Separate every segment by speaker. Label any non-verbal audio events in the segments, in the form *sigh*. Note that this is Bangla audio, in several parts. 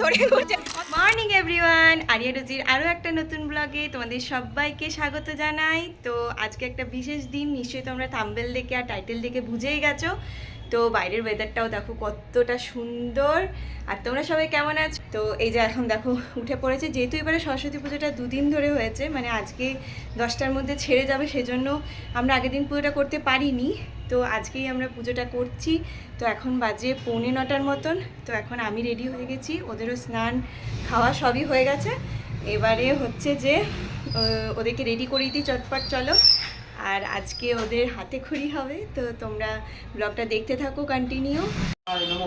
Speaker 1: কুচি ধরে ঘুরছে মর্নিং এভরিওয়ান আরিয়া রুজির আরও একটা নতুন ব্লগে তোমাদের সবাইকে স্বাগত জানাই। তো আজকে একটা বিশেষ দিন, নিশ্চয়ই তোমরা থাম্বেল দেখে আর টাইটেল দেখে বুঝেই গেছো। তো বাইরের ওয়েদারটাও দেখো কতটা সুন্দর। আর তোমরা সবাই কেমন আছো? তো এই যে এখন দেখো, উঠে পড়েছে। যেহেতু এবারে সরস্বতী পুজোটা দুদিন ধরে হয়েছে মানে আজকে দশটার মধ্যে ছেড়ে যাবে, সেজন্য আমরা আগের দিন পুজোটা করতে পারিনি। তো আজকেই আমরা পুজোটা করছি। তো এখন বাজে পৌনে নটার মতন। তো এখন আমি রেডি হয়ে গেছি। ওদেরও স্নান খাওয়া সবই হয়ে গেছে। এবারে হচ্ছে যে ওদেরকে রেডি করিয়ে দিই চটপট, চলো। আর আজকে ওদের হাতে খড়ি হবে। তো তোমরা ব্লগটা দেখতে থাকো কন্টিনিউ
Speaker 2: নমো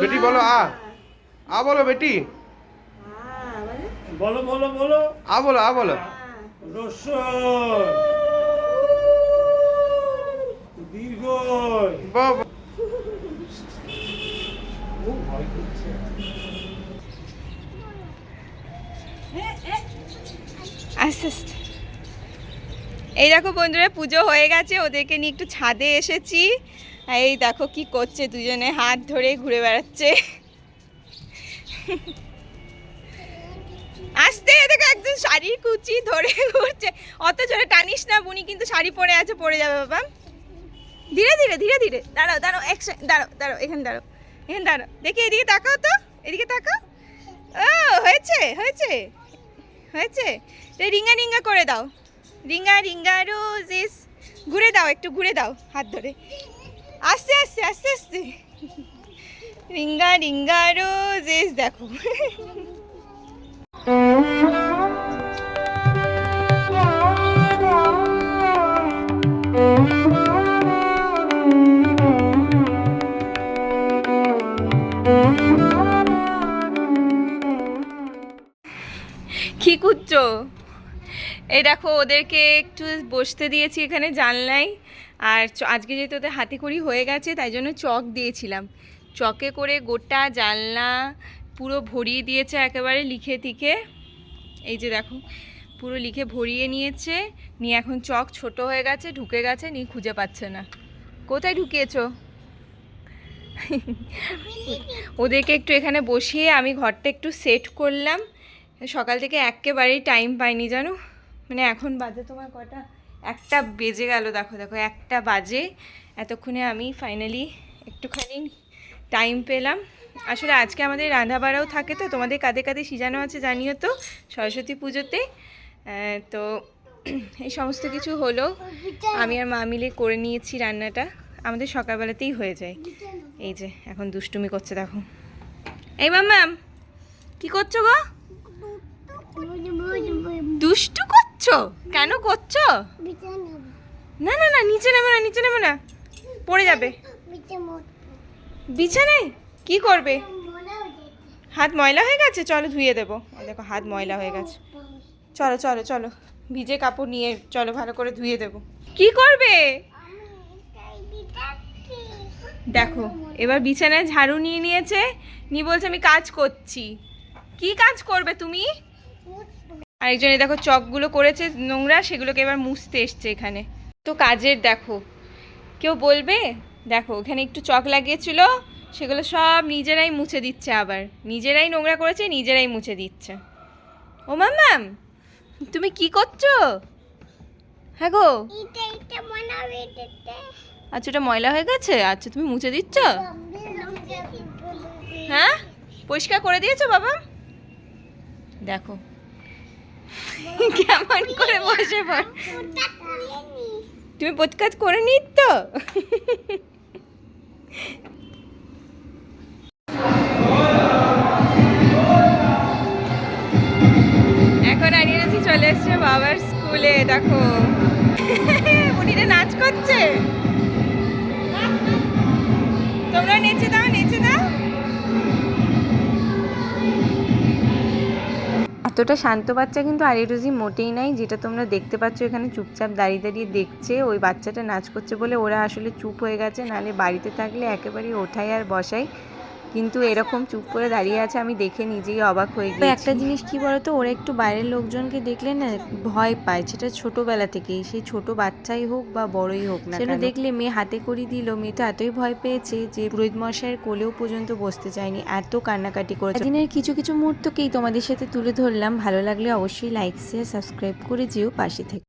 Speaker 3: বেটি বলো আ। আ বলো বেটি।
Speaker 2: বলো বলো বলো।
Speaker 3: আ বলো আ বলো।
Speaker 2: রস্যই দীর্ঘই
Speaker 3: বাবা।
Speaker 2: ও ভয় করছে
Speaker 1: আস্তে আস্তে। এই দেখো বন্ধুরা পুজো হয়ে গেছে ওদেরকে নিয়ে একটু ছাদে এসেছি। এই দেখো কি করছে দুজনে হাত ধরে ঘুরে বেড়াচ্ছে। আস্তে দেখো একজন শাড়ির কুচি ধরে ঘুরছে। অত জোরে টানিস না বুনি কিন্তু শাড়ি পরে আছে পরে যাবে বাবা। ধীরে ধীরে ধীরে ধীরে। দাঁড়াও দাঁড়াও, এক দাঁড়াও দাঁড়াও, এখানে দাঁড়াও এখানে দাঁড়াও। দেখি এদিকে তাকাও তো, এদিকে তাকাও। ও, হয়েছে হয়েছে হয়েছে। তো রিঙ্গা রিঙ্গা করে দাও। রিঙ্গা রিঙ্গা রোজেস ঘুরে দাও, একটু ঘুরে দাও হাত ধরে। আস্তে আস্তে আস্তে আস্তে। রিঙ্গা রিঙ্গা রোজেস দেখো। কি কুচ্ছো? এই দেখো, ওদেরকে একটু বসতে দিয়েছি এখানে জানলাই আর আজকে যেহেতু ওদের হাতে খড়ি হয়ে গেছে, তাই জন্য চক দিয়েছিলাম। চকে করে গোটা জানলা পুরো ভরিয়ে দিয়েছে একেবারে লিখে টিখে এই যে দেখো, পুরো লিখে ভরিয়ে নিয়েছে। নিয়ে এখন চক ছোট হয়ে গেছে, ঢুকে গেছে, নিয়ে খুঁজে পাচ্ছে না। কোথায় ঢুকিয়েছো? ওদেরকে একটু এখানে বসিয়ে আমি ঘরটা একটু সেট করলাম। সকাল থেকে একেবারেই টাইম পাইনি, জানো? মানে এখন বাজে তোমার কটা? একটা বেজে গেল, দেখো দেখো, একটা বাজে। এতক্ষণে আমি ফাইনালি একটুখানি টাইম পেলাম। আসলে আজকে আমাদের রান্নাবাড়াও থাকে তো, তোমাদের কাঁধে কাঁধে সিজানো আছে, জানিও তো, সরস্বতী পুজোতে। তো *clears throat* এই সমস্ত কিছু হলো। আমি আর মা মিলে করে নিয়েছি রান্নাটা। আমাদের সকালবেলাতেই হয়ে যায়। এই যে, এখন দুষ্টুমি করছে, দেখো। এই মাম্মাম, কি করছ গো? দুষ্টু করছ? কেন করছ? না না না, নিচে নেবে না, নিচে নেবে না। পড়ে যাবে। বিছানায়? কি করবে? হাত ময়লা হয়ে গেছে? চলো ধুয়ে দেবো। দেখো, হাত ময়লা হয়ে গেছে। চলো চলো চলো। ভিজে কাপড় নিয়ে চলো, ভালো করে ধুয়ে দেবো। কি করবে? দেখো, এবার বিছানায় ঝাড়ু নিয়ে নিয়েছে। নিয়ে বলছে, আমি কাজ করছি। কি কাজ করবে তুমি? আরেকজনে দেখো চকগুলো করেছে নোংরা সেগুলোকে এবার মুছতে এসছে এখানে। তো কাজের দেখো কেউ বলবে দেখো এখানে একটু চক লাগিয়েছিল সেগুলো সব নিজেরাই মুছে দিচ্ছে আবার। নিজেরাই নোংরা করেছে নিজেরাই মুছে দিচ্ছে। ও ম্যাম তুমি কি করছ? হ্যাঁ গো। আচ্ছা ওটা ময়লা হয়ে গেছে? আচ্ছা তুমি মুছে দিচ্ছ? হ্যাঁ? পরিষ্কার করে দিয়েছ বাবা? দেখো
Speaker 4: কেমন করে বসে পড়? তুমি পচকাজ করে নিত তো? এখন আনিয়েছি চলে এসছে বাবার স্কুলে, দেখো। উনিরা নাচ করছে। তোমরা নেচে দাও এতটা শান্ত বাচ্চা কিন্তু আরিরুজি মোটেই নাই, যেটা তোমরা দেখতে পাচ্ছ এখানে চুপচাপ দাঁড়িয়ে দাঁড়িয়ে দেখছে, ওই বাচ্চাটা নাচ করছে বলে ওরা আসলে চুপ হয়ে গেছে নালে বাড়িতে থাকলে একেবারেই ওঠাই আর বসাই কিন্তু এরকম চুপ করে দাঁড়িয়ে আছে আমি দেখে নিজেই অবাক হয়ে গিয়েছি একটা জিনিস কি বলতো ওরা একটু বাইরের লোকজনকে দেখলে না ভয় পায় সেটা ছোটবেলা থেকেই সেই ছোট বাচ্চাই হোক বা বড়ই হোক না সেটা দেখলে মেয়ে হাতে করি দিল মেয়ে তো এতই ভয় পেয়েছে যে পুরোহিত মশাইয়ের কোলেও পর্যন্ত বসতে চায়নি এত কান্নাকাটি করেছে। দিনের কিছু কিছু মুহূর্তকেই তোমাদের সাথে তুলে ধরলাম ভালো লাগলে অবশ্যই লাইক শেয়ার সাবস্ক্রাইব করে যেও পাশে থেকে